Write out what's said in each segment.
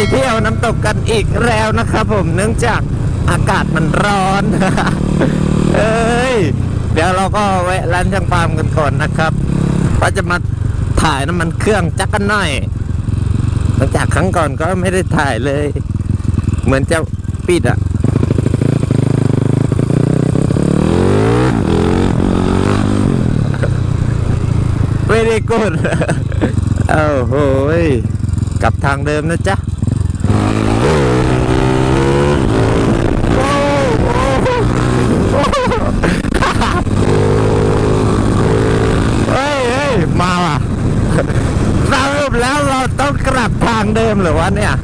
เราก็จะไปเที่ยวน้ำตกกันอีกแล้วนะครับผมเนื่องจากอากาศมันร้อนเอ้ย เดี๋ยวเราก็แวะร้านช่างปาล์มกันก่อนนะครับว่าจะมาถ่ายน้ำมันเครื่องจักกันหน่อย หลังจากครั้งก่อนก็ไม่ได้ถ่ายเลย เหมือนจะปิดอะเ e ดีกูดโอ้โหยกลับทางเดิมนะจ๊ะโอ้โหเฮ้ยเฮ้ยมาว่ะสรุปแล้วเรา ต้องกลับทางเดิมหรือวะเนี่ย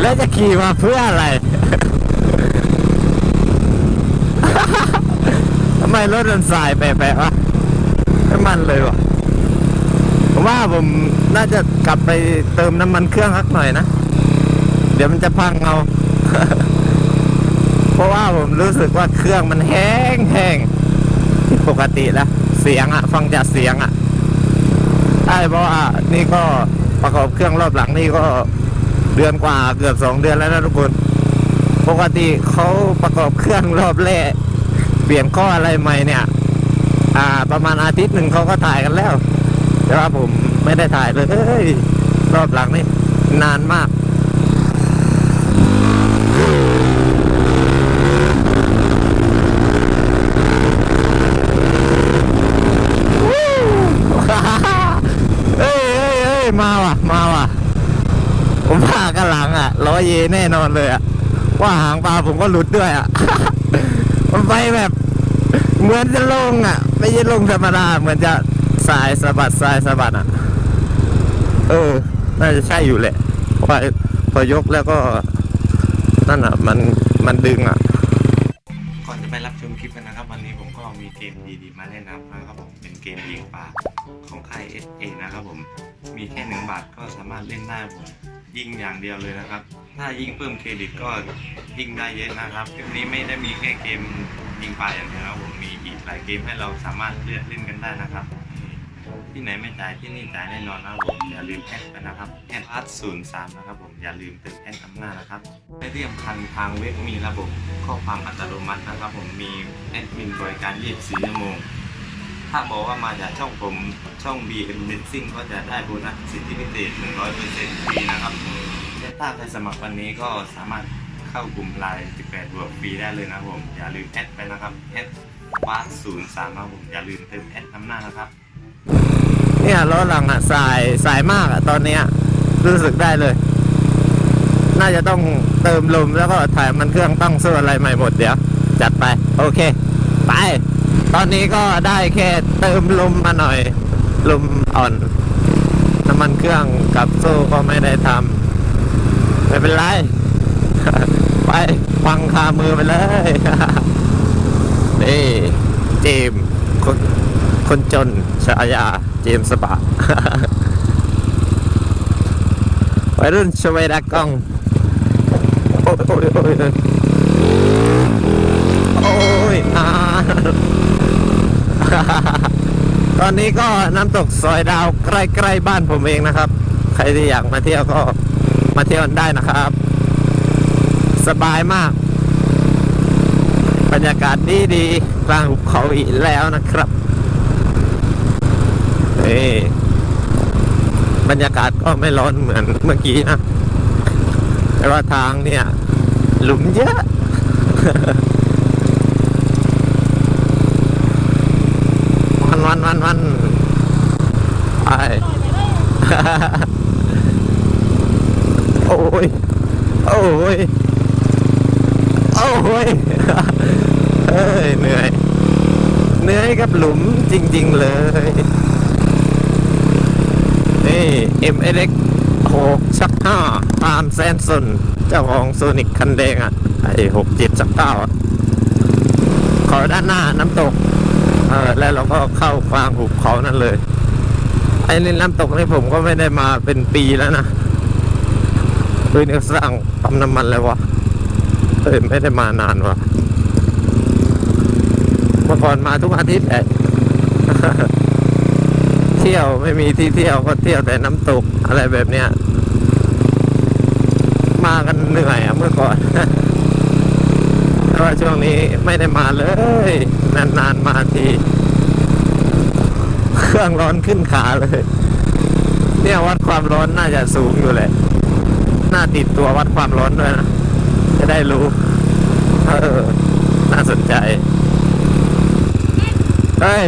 แล้วจะขี่มาเพื่ออะไร ทำไมรถมันสายแปลกๆวะไม่มันเลยวะผมว่าผมน่าจะกลับไปเติมน้ำมันเครื่องสักหน่อยนะ เดี๋ยวมันจะพังเอา เพราะว่าผมรู้สึกว่าเครื่องมันแห้งแห้งปกติแล้ว เสียงอะฟังจากเสียงอะ ใช่เพราะว่านี่ก็ประกอบเครื่องรอบหลังนี่ก็เดือนกว่าเกือบสองเดือนแล้วนะทุกคน ปกติเขาประกอบเครื่องรอบแรกเปลี่ยนข้ออะไรใหม่เนี่ย อ่า ประมาณอาทิตย์หนึ่งเขาก็ถ่ายกันแล้ว แต่ว่าผมไม่ได้ถ่ายเลยรอบหลังนี่นานมาก เฮ้ยเฮ้ยเฮ้ยมาว่ะ มาว่ะ ผมพากันหลังอะร้อย เยแน่นอนเลยอะว่าหางปลาผมก็หลุดด้วยอะมันไปแบบ เหมือนจะลงอะไม่ใช่ลงธรรมดาเหมือนจะสายสะบัดสายสะบัดอะเออ น่าจะใช่อยู่แหละเพราะว่าพอยกแล้วก็นั่นอะมันมันดึงอะก่อนจะไปรับชมคลิปกันนะครับ วันนี้ผมก็มีเกมดีๆมาแนะนำนะครับผมเป็นเกมยิงปลาของค่าย SA นะครับผมมีแค่หนึ่งบาทก็สามารถเล่นได้ผม ยิงอย่างเดียวเลยนะครับ ถ้ายิงเพิ่มเครดิตก็ยิงได้เยอะนะครับคลิปนี้ไม่ได้มีแค่เกมยิงปลาอย่างเดียวครับผมมีอีกหลายเกมให้เราสามารถเลือกเล่นกันได้นะครับ ที่ไหนไม่จ่ายที่นี่จ่ายแน่นอนนะครับผมอย่าลืมแอดไปนะครับแอดอาร์ตศูนย์สามนะครับผมอย่าลืมเติมแอดอำนาจนะครับและที่สำคัญทางเว็บมีระบบข้อความอัตโนมัตินะครับ ผมมีแอดมินบริการ24ชั่วโมง ถ้าบอกว่ามาจากช่องผมช่อง BM n e t s i n g ก็จะได้โบนัสสิทธิพิเศษ 100%ฟรีนะครับและถ้าใครสมัครวันนี้ก็สามารถเข้ากลุ่มไลน์18บวกฟรีได้เลยนะผม อย่าลืมแอดไปนะครับแอดวาศูนย์สามครับผมอย่าลืมเติมแอดอำหน้านะครับ เนี่ยล้อหลังอะสายสายมากอะตอนเนี้ยรู้สึกได้เลย น่าจะต้องเติมลมแล้วก็ถ่ายมันเครื่องตั้งสู้ออะไรใหม่หมดเดี๋ยว จัดไป โอเค ไป ตอนนี้ก็ได้แค่เติมลมมาหน่อย ลมอ่อนน้ำมันเครื่องกับโซ่ก็ไม่ได้ทำไม่เป็นไร ไปฟังคามือไปเลยนี่เจมคนคนจนชายาเจมส์สปาวัยรุ่นชเวดากองโอ้ยโอ้ยโอ้ย ตอนนี้ก็น้ำตกซอยดาวใกล้ๆบ้านผมเองนะครับ ใครที่อยากมาเที่ยวก็มาเที่ยวได้นะครับ สบายมาก บรรยากาศดีดีกลางหุบเขาอีกแล้วนะครับเฮ้บรรยากาศก็ไม่ร้อนเหมือนเมื่อกี้นะแต่ว่าทางเนี่ย หลุมเยอะ วันวันวันไปโอ้ย โอ้ย โอ้ย เอ้ย เหนื่อย เหนื่อยกับหลุมจริง ๆ เลย นี่ m l x 6ชัก5ตามแซนซนเจ้าของโซนิกคันแดงอะ ไอ้6 7ชัก9อะขาด้านหน้าน้ำตก เออแล้วเราก็เข้ากลางหุบเขานั่นเลย ไอ้นี่น้ำตกนี่ผมก็ไม่ได้มาเป็นปีแล้วนะคือเนี่สร้างปั๊มน้ำมันแล้ววะเอ้ยไม่ได้มานานวะเมื่อก่อนมาทุกอาทิตย์แหละเที่ยวไม่มีที่เที่ยวก็เที่ยวแต่น้ำตกอะไรแบบเนี้ย มากันเหนื่อยอะเมื่อก่อน แต่ว่าช่วงนี้ไม่ได้มาเลย นานๆมาที เครื่องร้อนขึ้นขาเลย เนี่ยวัดความร้อนน่าจะสูงอยู่แหละน่าติดตัววัดความร้อนด้วยนะ จะได้รู้ เออ น่าสนใจเฮ้ย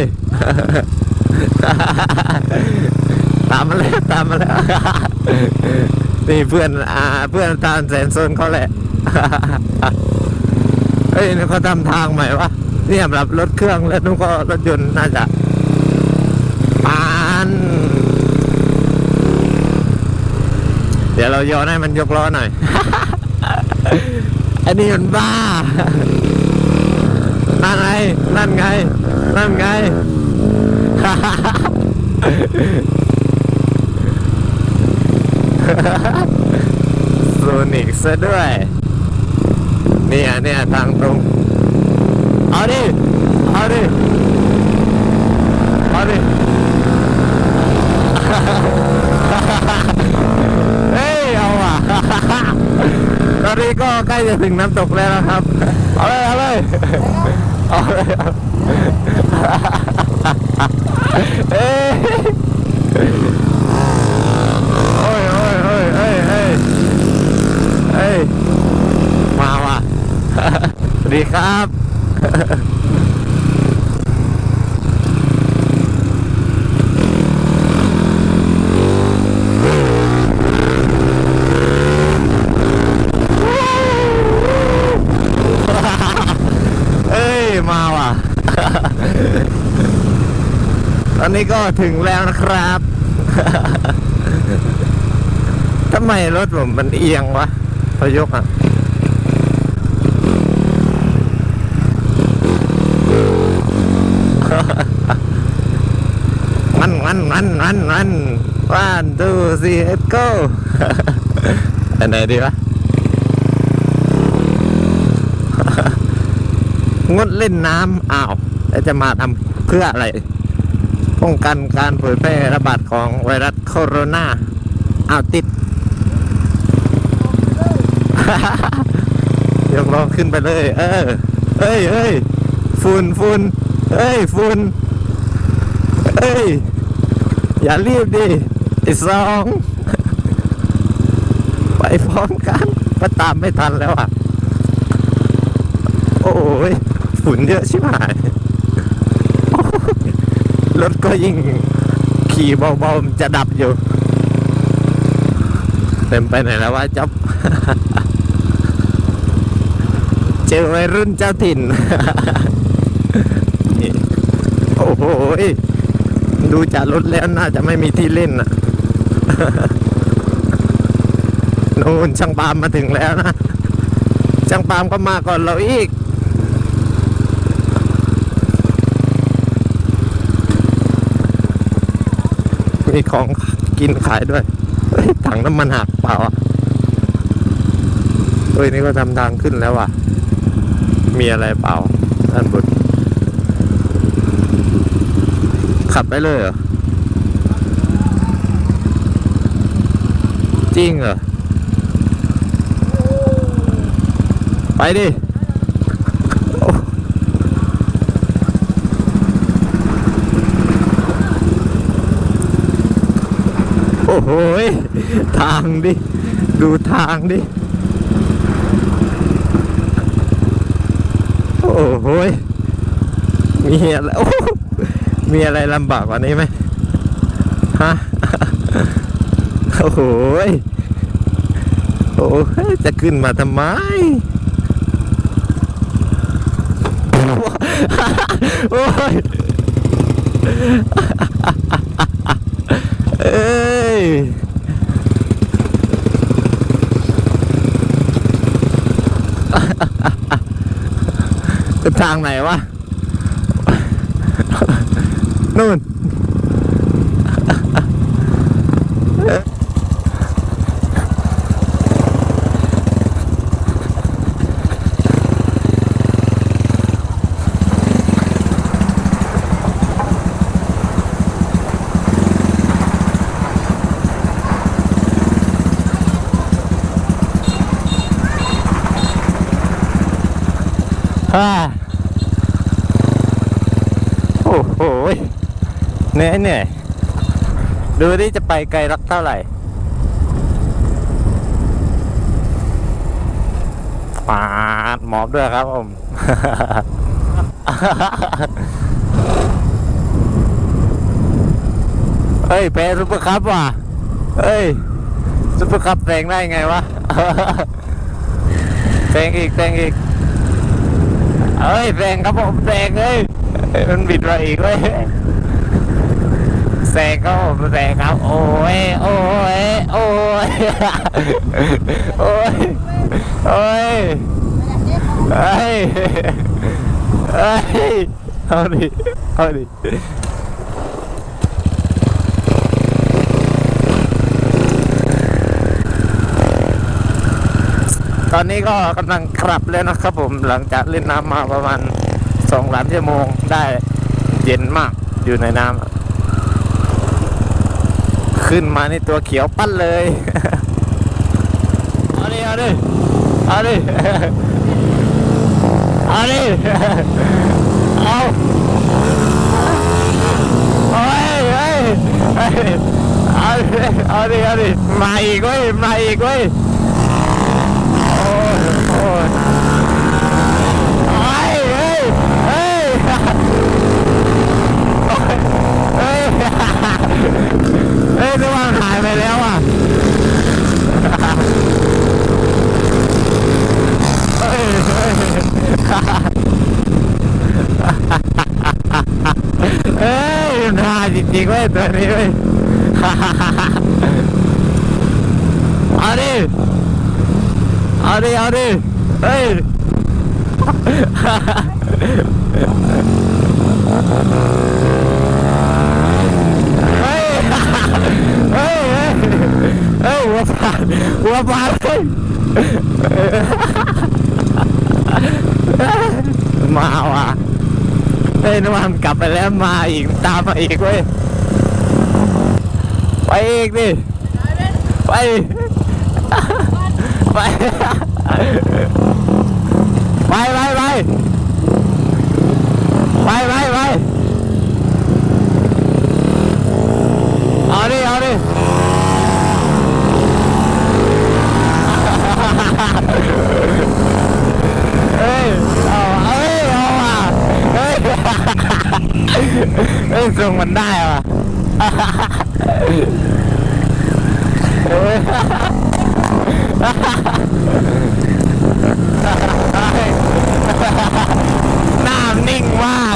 ตามมาแล้วตามมาแล้วนี่เพื่อนอ่าเพื่อนตามแสนโซนเขาแหละ เฮ้ยนี่เขาทำทางใหม่วะนี่สำหรับรถเครื่องแล้วนู่นก็รถยนต์น่าจะปานเดี๋ยวเราย้อนให้มันยกล้อหน่อย อันนี้มันบ้า นั่นไง นั่นไง นั่นไง โซนิกซะด้วย เนี่ยเนี่ยทางตรง เอาดิ เอาดิ เอาดิ เฮ้ย เอาอะ ตอนนี้ก็ใกล้จะถึงน้ำตกแล้วนะครับ เอาเลย เอาเลย เอาเลยเอ้ยโอ้ยโอ้ยโอ้ยเอ้ยเอ้ยเอ้ย มาว่ะ สวัส ดีครับ เอ้ย มาว่ะ ตอนนี้ก็ถึงแล้วนะครับทำไมรถผมมันเอียงวะพยกอะ มันมันมันมันมันวันดูสิเอ็ดโก้อันไหนดีวะงดเล่นน้ำอ้าวแล้วจะมาทำเพื่ออะไร ป้องกันการเผยแพร่ระบาดของไวรัสโคโรนาอ้าวติดยกล้อขึ้นไปเลย เออเอ้ยเอ้ยฝุ่นฝุ่นเอ้ยฝุ่นเอ้ย อย่ารีบดิไอ้สอง ไปพร้อมกันก็ตามไม่ทันแล้วอะ โอ้ยฝุ่นเยอะชิบหาย รถก็ยิ่งขี่เบาๆจะดับอยู่ เต็มไปไหนแล้ววะจ๊อบเจอวัยรุ่นเจ้าถิ่น โอ้โหย ดูจากรถแล้วน่าจะไม่มีที่เล่นนะนู่นช่างปาลมมาถึงแล้วนะ ช่างปาล์มก็มาก่อนเราอีก มีของกินขายด้วย ถังน้ำมันหักเปล่าเฮ้ยนี่ก็ทำทางขึ้นแล้วว่ะ มีอะไรเปล่าด้านบน ขับไปเลยเหรอ จริงเหรอ ไปดิโอ้โหทางดิ ดูทางดิ โอ้โหมีอะไรโอ้ มีอะไรลำบากกว่านี้ไหมฮะโอ้โหยโอ้ยจะขึ้นมาทำไมโอ้ยเอ้ยทางไหนวะ นู่น ฮ่าโอ้โหเห นื่อยเหนื่อยดูที่จะไปไกลรักเท่าไหร่ปาดหมอบด้วยครับผมเฮ้ยเปรซุปเปอร์คัพว่ะเฮ้ยซุปเปอร์คัพแซงได้ไงวะแซงอีกแซงอีกเอ้ยแซงครับผมแซงเอ้ยเอ้ยมันบิดมาอีกเว้ย แซงครับผมแซงครับ โอ้ยโอ้ยโอ้ยโอ้ยโอ้ยเอ้ยเอ้ยเอาดิเอาดิตอนนี้ก็กำลังกลับแล้วนะครับผมหลังจากเล่นน้ำมาประมาณสองสามชั่วโมงได้เย็นมากอยู่ในน้ำ ขึ้นมาในตัวเขียวปั้นเลย เอาดิ เอาดิ เอาดิ เอาดิ เอาเฮ้ยเฮ้ยเอาดิ เอาดิ เอาดิ มาอีกเว้ย มาอีกเว้ย โอ้ยโอ้ยเฮ้ยเฮ้ยเฮ้ยเฮ้ยเฮ้ยนึกว่ามันหายไปแล้วอะเฮ้ยเฮ้ยเฮ้ยมันหายจริงๆเว้ยตัวนี้เว้ยเอาดิเอาดิเอาดิเฮ้ยเฮ้ยเฮ้ยเฮ้ยหัวปลาหัวปลาเฮ้ยมาว่ะเฮ้ยนึกว่ามันกลับไปแล้วมาอีกตามมาอีกเว้ย ไปอีกดิไป ไปไปไปไปไปไปไปเอาดิเอาดิเฮ้ยเอาเอ้ยเอาว่ะเฮ้ยเฮ้ยส่งมันได้ว่ะเฮ้ย หน้านิ่งมาก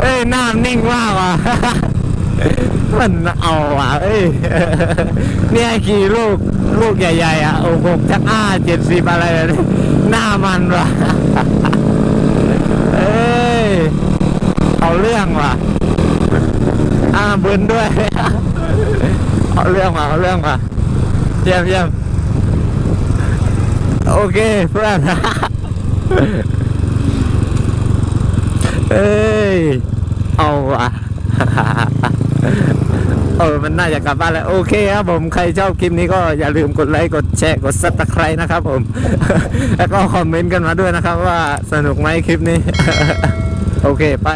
เอ้ยหน้านิ่งมากว่ะ มันเอาว่ะเอ้ย เนี่ยขี่ลูกลูกใหญ่ๆอะโอ้โหจักอ้าเจ็ดสิบอะไรแบบนี้หน้ามันว่ะ เอ้ย เอาเรื่องว่ะอ้าเบินด้วย เอาเรื่องว่ะเอาเรื่องว่ะ เยี่ยมเยี่ยมโอเคเพื่อนเอ้ย เอาว่ะเออ มันน่าจะกลับบ้านแล้ว โอเคครับผม ใครชอบคลิปนี้ก็อย่าลืมกดไลค์ กดแชร์ กดซับสไครต์นะครับผม แล้วก็คอมเมนต์กันมาด้วยนะครับว่าสนุกไหมคลิปนี้ โอเค ไป